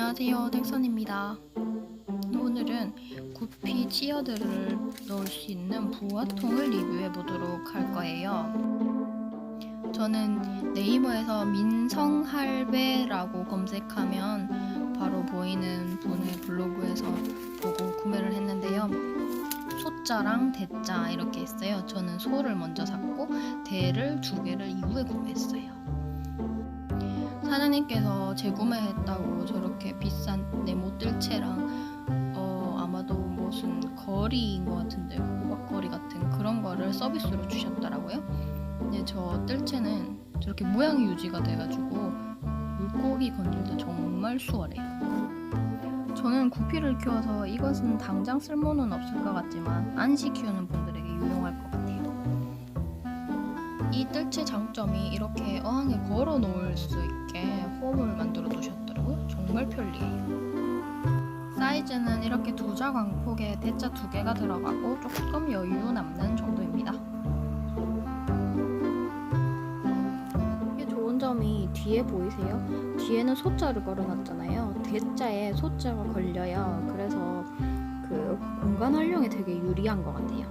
안녕하세요. 텍선입니다. 오늘은 구피 치어들을 넣을 수 있는 부화통을 리뷰해 보도록 할 거예요. 저는 네이버에서 민성할배라고 검색하면 바로 보이는 분의 블로그에서 보고 구매를 했는데요. 소자랑 대자 이렇게 있어요. 저는 소를 먼저 샀고 대를 두 개를 이후에 구매했어요 사장님께서 재구매했다고 저렇게 비싼 네모뜰채랑 어 아마도 무슨 거리인 것 같은데 호박거리 같은 그런 거를 서비스로 주셨더라고요. 근데 저 뜰채는 저렇게 모양이 유지가 돼가지고 물고기 때 정말 수월해요. 저는 구피를 키워서 이것은 당장 쓸모는 없을 것 같지만 안시 키우는 분들에게 유용할 것 같아요. 이 뜰채 장점이 이렇게 어항에 걸어 놓을 수 있게 홈을 만들어 두셨더라고요. 정말 편리해요. 사이즈는 이렇게 두 자광 폭에 대자 두 개가 들어가고 조금 여유 남는 정도입니다. 이게 좋은 점이 뒤에 보이세요? 뒤에는 소자를 걸어놨잖아요. 대자에 소자가 걸려요. 그래서 그 공간 활용에 되게 유리한 것 같아요.